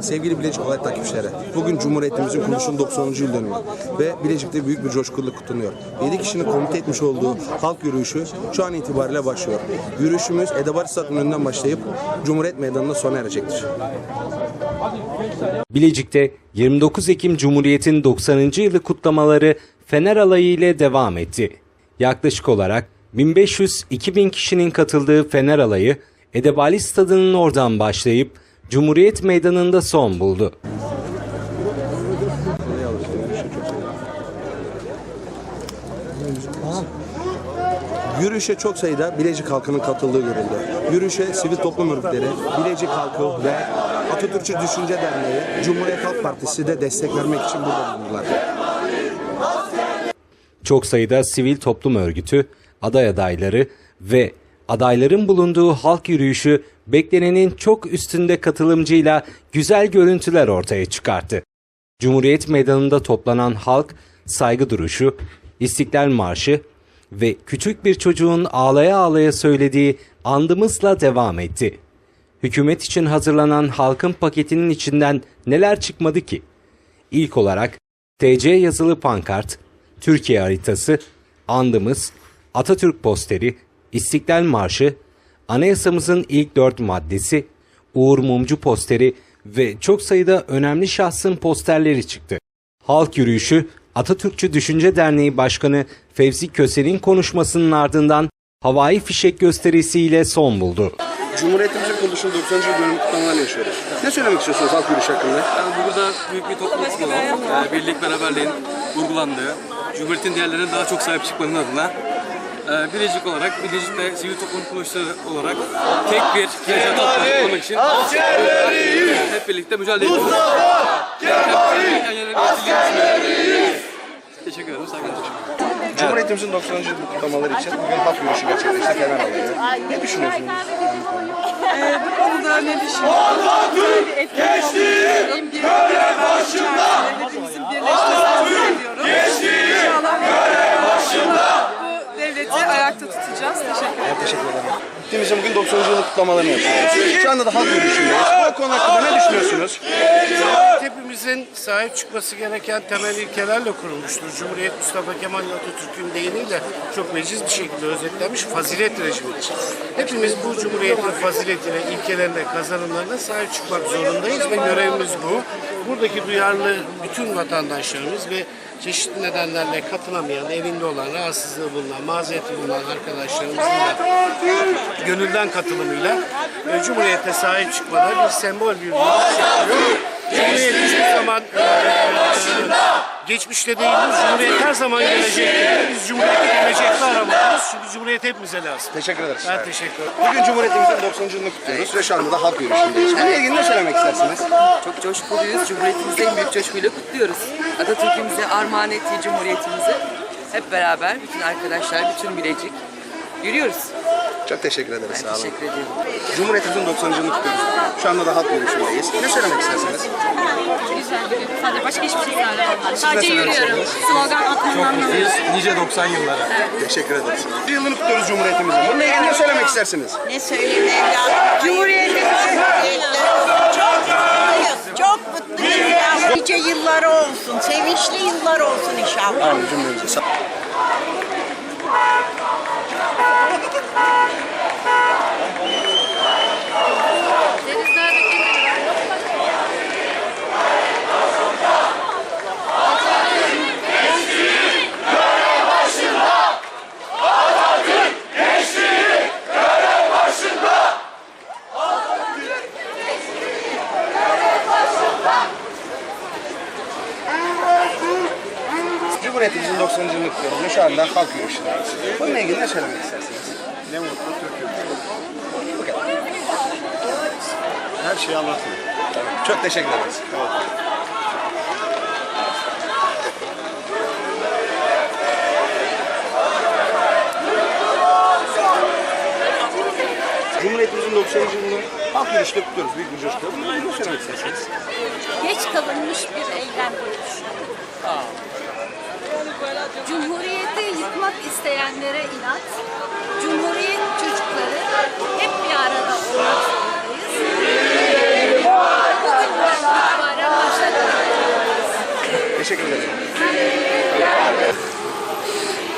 Sevgili Bilecik Olay takipçileri, bugün Cumhuriyetimizin kuruluşunun 90. yıl dönümü ve Bilecik'te büyük bir coşkuyla kutlanıyor. 7 kişinin komite etmiş olduğu halk yürüyüşü şu an itibariyle başlıyor. Yürüyüşümüz Edebali Stadı'nın önünden başlayıp Cumhuriyet Meydanı'nda sona erecektir. Bilecik'te 29 Ekim Cumhuriyet'in 90. yılı kutlamaları Fener Alayı ile devam etti. Yaklaşık olarak 1500-2000 kişinin katıldığı Fener Alayı Edebali Stadı'nın oradan başlayıp Cumhuriyet Meydanı'nda son buldu. Yürüyüşe çok sayıda Bilecik halkının katıldığı görüldü. Yürüyüşe sivil toplum örgütleri, Bilecik halkı ve Atatürkçü Düşünce Derneği, Cumhuriyet Halk Partisi de destek vermek için burada bulundular. Çok sayıda sivil toplum örgütü, aday adayları ve adayların bulunduğu halk yürüyüşü beklenenin çok üstünde katılımcıyla güzel görüntüler ortaya çıkarttı. Cumhuriyet Meydanı'nda toplanan halk saygı duruşu, İstiklal Marşı ve küçük bir çocuğun ağlaya ağlaya söylediği andımızla devam etti. Hükümet için hazırlanan halkın paketinin içinden neler çıkmadı ki? İlk olarak TC yazılı pankart, Türkiye haritası, andımız, Atatürk posteri, İstiklal Marşı, anayasamızın ilk dört maddesi, Uğur Mumcu posteri ve çok sayıda önemli şahsın posterleri çıktı. Halk yürüyüşü Atatürkçü Düşünce Derneği Başkanı Fevzi Köse'nin konuşmasının ardından havai fişek gösterisiyle son buldu. Cumhuriyetimizin kuruluşunun 90. yıl dönümü kutlamalarını yaşıyoruz. Ne söylemek istiyorsunuz halk yürüyüşü hakkında? Yani burada büyük bir topluluk olan, e, birlik beraberliğin vurgulandığı, Cumhuriyet'in değerlerine daha çok sahip çıkmanın adına Bilecik olarak, Bilecik'te sivil toplum kuruluşları olarak tek bir tatlısı olmak için hep birlikte mücadele ediyoruz. Yan yana getirdiğimiz- Teşekkür ederim, saygılar. Cumhuriyetimizin 90. yıl kutlamaları için bugün halk yürüyüşü gerçekleşti Fener Alayı. Ne düşünüyorsunuz? Ee, bu konuda ne düşünüyorsunuz? Bir etkinlik olduğunu bir başında hepimizin Teşekkür ederim. Ülkemizin bugün 90. yıl kutlamalarını yapıyoruz. Şu anda da halk yürüyüşündeyiz. Bu konu hakkında ne düşünüyorsunuz? Hepimizin sahip çıkması gereken temel ilkelerle kurulmuştur. Cumhuriyet Mustafa Kemal Atatürk'ün deyimiyle çok veciz bir şekilde özetlenmiş fazilet rejimidir. Hepimiz bu cumhuriyetin faziletine, ilkelerine, kazanımlarına sahip çıkmak zorundayız ve görevimiz bu. Buradaki duyarlı bütün vatandaşlarımız ve çeşitli nedenlerle katılamayan, evinde olan, rahatsızlığı bulunan, mazereti bulunan arkadaşlarımızın da gönülden katılımıyla e, Cumhuriyet'e sahip çıkmada bir sembol bir yapıyor. Cumhuriyet hiçbir zaman geçmişte değiliz. Cumhuriyet her zaman gelecekte. Biz Cumhuriyet'i gelecekte aramalıyız. Çünkü Cumhuriyet hepimize lazım. Teşekkür ederiz. Ben teşekkür ederim. Bugün Cumhuriyetimizin 90. yılını kutluyoruz ve şu anda da halk yürüyüşündeyiz. Bununla ilgili ne söylemek istersiniz? Çok coşkuluyuz. Cumhuriyetimizi en büyük coşkuyla kutluyoruz. Atatürk'ümüze armağan ettiği Cumhuriyetimizi hep beraber, bütün arkadaşlar, bütün Bilecik yürüyoruz. Çok teşekkür ederiz. Ben Sağ olun. teşekkür ediyorum. Cumhuriyetimizin 90. yılını kutluyoruz. Şu anda da halk yürüyüşündeyiz. Ne söylemek istersiniz? Güzel bir gün. Sadece başka hiçbir şey söylemem. ne Sadece yürüyorum. Slogan atmanın anlamı yok. Nice 90 yıllara. Teşekkür ederiz. Bir yılını kutluyoruz Cumhuriyetimizin. Bununla ilgili ne söylemek istersiniz? Ne söyleyeyim evladım? Cumhuriyetimiz çok mutluyuz. Çok mutluyuz. Nice yılları olsun. Sevinçli yıllar olsun inşallah. Amin cümlemize. Sağ Cumhuriyetimizin 90. yılını kutluyoruz şu anda halk yürüyüşündeyiz. Bununla ilgili ne söylemek istersiniz? Ne mutlu Türk'üm. Her şeyi anlatıyor. Çok teşekkür ederiz. Cumhuriyetimizin 1990 yılında halk yürüyüşte kutluyoruz büyük bir coşkuyla. Bunu bir söylemek. Geç kalınmış bir eylem diye. Cumhuriyeti yıkmak isteyenlere inat, Cumhuriyet çocukları hep bir arada olmak zorundayız. Teşekkür ederim.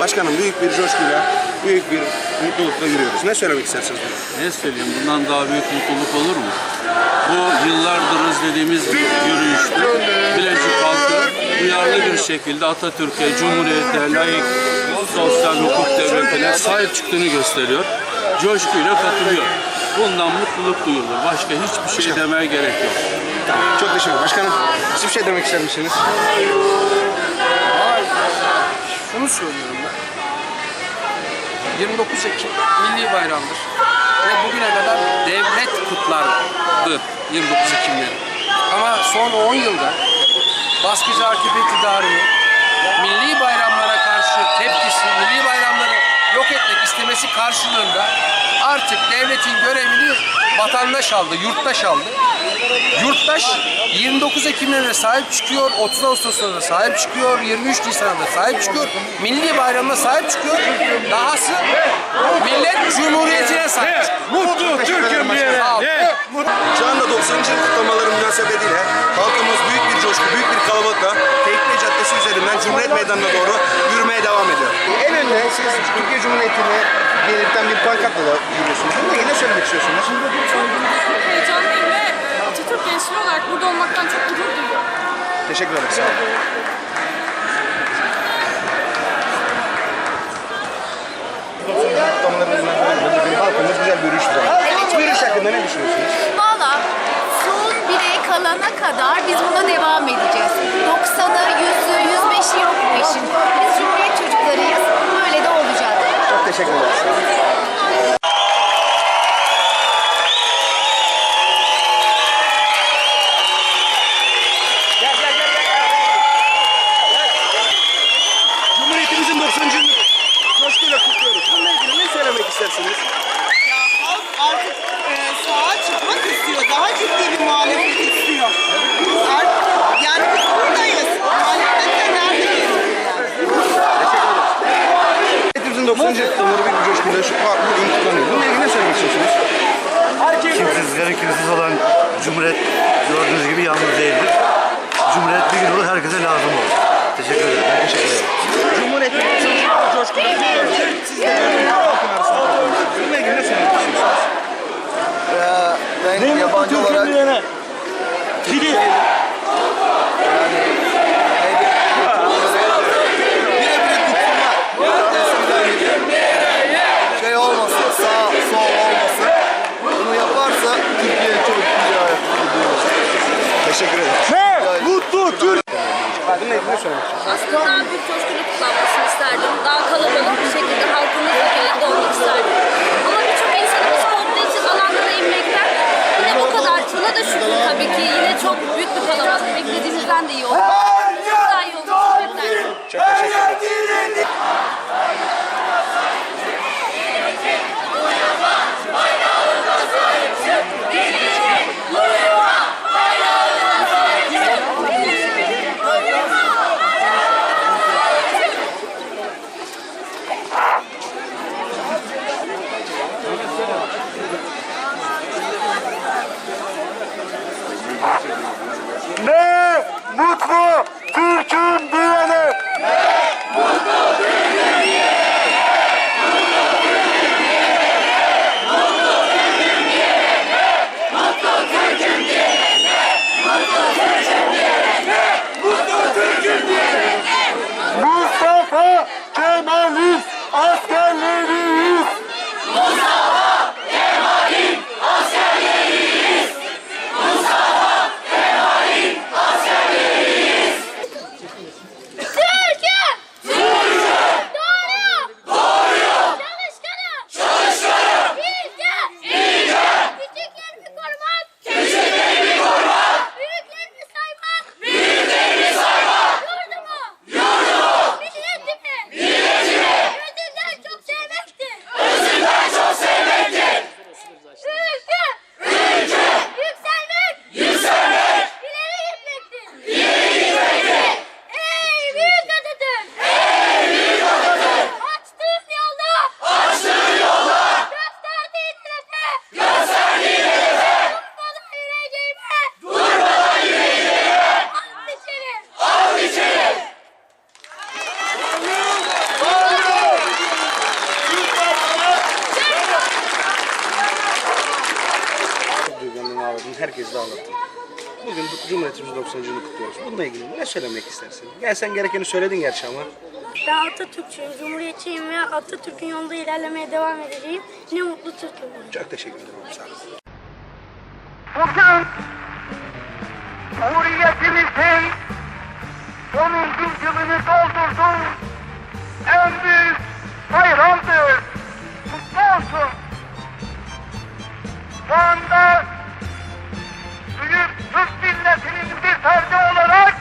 Başkanım büyük bir coşkuyla, büyük bir mutlulukla yürüyoruz. Ne söylemek istersiniz? Ne söyleyeyim bundan daha büyük mutluluk olur mu? Bu yıllardır izlediğimiz bir yürüyüştü. Bilecik halkı duyarlı bir şekilde Atatürk'e, Cumhuriyet'e, layık, sosyal hukuk devletine sahip çıktığını gösteriyor. Coşkuyla katılıyor. Bundan mutluluk duyulur. Başka hiçbir şey demeye gerek yok. Çok teşekkür ederim. Başkanım siz bir şey demek ister misiniz? Şunu söylüyorum ben. 29 Ekim milli bayramdır. Ve bugüne kadar devlet kutlardı 29 Ekimleri. Ama son 10 yılda baskıcı AKP iktidarının milli bayramlara istemesi karşılığında artık devletin görevini vatandaş aldı, yurttaş aldı. Yurttaş 29 Ekim'e de sahip çıkıyor, 30 Ağustos'ta da sahip çıkıyor, 23 Nisan'a da sahip çıkıyor, Milli Bayram'a sahip çıkıyor. Dahası millet Cumhuriyeti'ne sahip çıkıyor. Mutlu Türk'üm diyelim. Şu anda 90. yıl kutlamaları münasebetiyle halkımız büyük bir coşku, büyük bir kalabalıkla Caddesi üzerinden Cumhuriyet Meydanı'na doğru yürümeye devam ediyor. En önde siz Türkiye Cumhuriyeti'ni belirten bir pankartla da yürüyorsunuz. Bununla ilgili ne söylemek istiyorsunuz? Çok heyecanlıyım ve Atatürk gençliği olarak burada olmaktan çok gurur duyuyorum. Teşekkür ederim. Sağ olun. Halkımız güzel bir yürüyüş düzenliyor. Bu yürüyüş hakkında ne düşünüyorsunuz? Valla son bire kalana kadar biz buna devam edeceğiz. 90'ı, 100'ü, 105'i yok bu işin. Biz Cumhuriyet çocuklarıyız. Böyle de olacak. Çok teşekkür ederiz. Sağ olun. Cumhuriyetimizin 90. yılını coşkuyla kutluyoruz. Bununla ilgili ne söylemek istersiniz? Ya halk artık e, sağa çıkmak istiyor. Daha ciddi bir muhalefet istiyor. Artık yani biz buradayız. Muhalefette neredeyiz? Cumhuriyetimizin 90. yıl kutlamaları büyük bir coşkuyla şu farklı bir gün kutlanıyor. Bununla ilgili ne söylemek istiyorsunuz? Kimsizlerin kimsiz olan Cumhuriyet gördüğünüz gibi yalnız değildir. Cumhuriyet bir gün olur herkese lazım olur. Teşekkür ederim. Teşekkür ederim. Cumhuriyetimizin coşkuyla kutluyoruz. Siz de gördüğünüz halkın arasında kutluyorsunuz. Bununla ilgili ne söylemek istiyorsunuz? Ben yabancı olarak şey olmasın, sağ, sol olmasın. Bunu yaparsa Türkiye çok iyi ayakta Teşekkür ederim. Ne? Mutlu Türk. Aslında daha büyük coşkulu kutlanmasını isterdim. Daha kalabalık herkesle anlattım. Bugün Cumhuriyetimizin 90. yılını kutluyoruz. Bununla ilgili ne söylemek istersin? Gel sen gerekeni söyledin gerçi ama. Ben Atatürkçüyüm, Cumhuriyetçiyim ve Atatürk'ün yolunda ilerlemeye devam edeceğim. Ne mutlu Türk'üm. Çok teşekkür ederim. Sağ olun. Bugün Cumhuriyetimizin 10. yılını doldurduğu en büyük bayramdır. Mutlu olsun. Şu anda Türk milletinin bir ferdi olarak